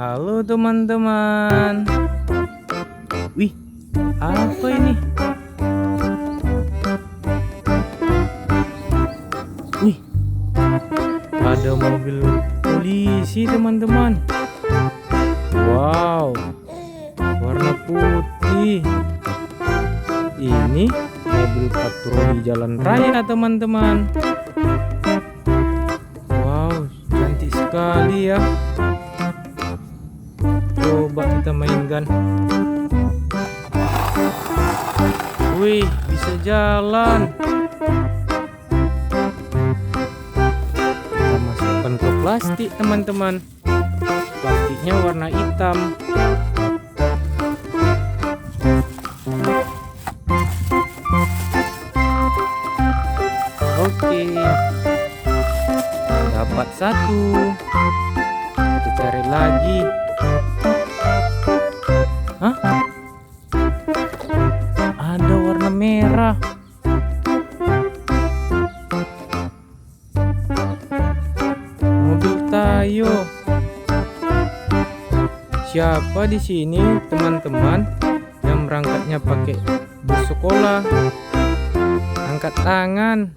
Halo teman-teman. Wih, apa ini? Wih, ada mobil polisi teman-teman. Wow, warna putih. Ini mobil patroli jalan raya teman-teman. Sekali ya. Coba kita mainkan. Wih, bisa jalan. Kita masukkan ke plastik, teman-teman. Plastiknya warna hitam. Oke. Dapat satu. Kita cari lagi. Hah? Ada warna merah. Mobil Tayo. Siapa di sini, teman-teman, yang berangkatnya pakai bus sekolah? Angkat tangan.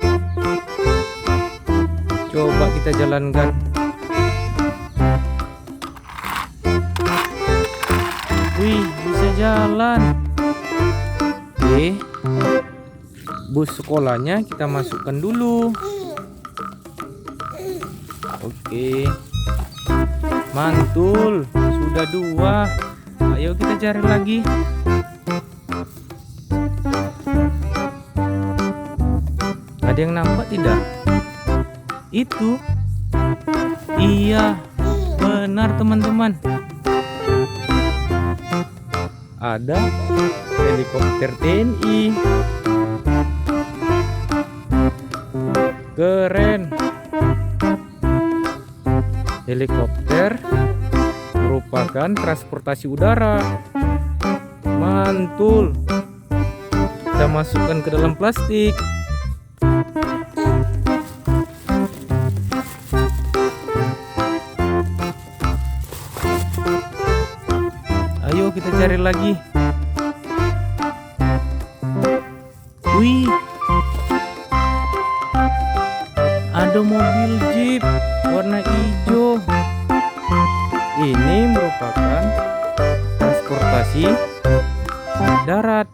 Coba kita jalankan. Wih, bisa jalan. Oke. Bus sekolahnya kita masukkan dulu. Oke. Mantul, sudah dua. Ayo kita cari lagi. Ada yang nampak tidak? Itu. Iya, benar teman-teman. Ada helikopter TNI. Keren. Helikopter merupakan transportasi udara. Mantul. Kita masukkan ke dalam plastik. Cari lagi. Wih. Ada mobil jeep warna hijau. Ini merupakan transportasi darat.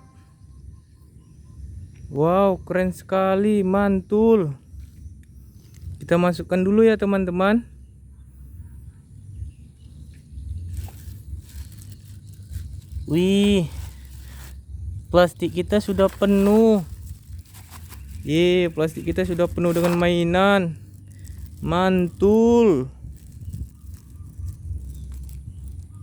Wow, keren sekali, mantul. Kita masukkan dulu ya, teman-teman. Wih, plastik kita sudah penuh. Ye, plastik kita sudah penuh dengan mainan. Mantul.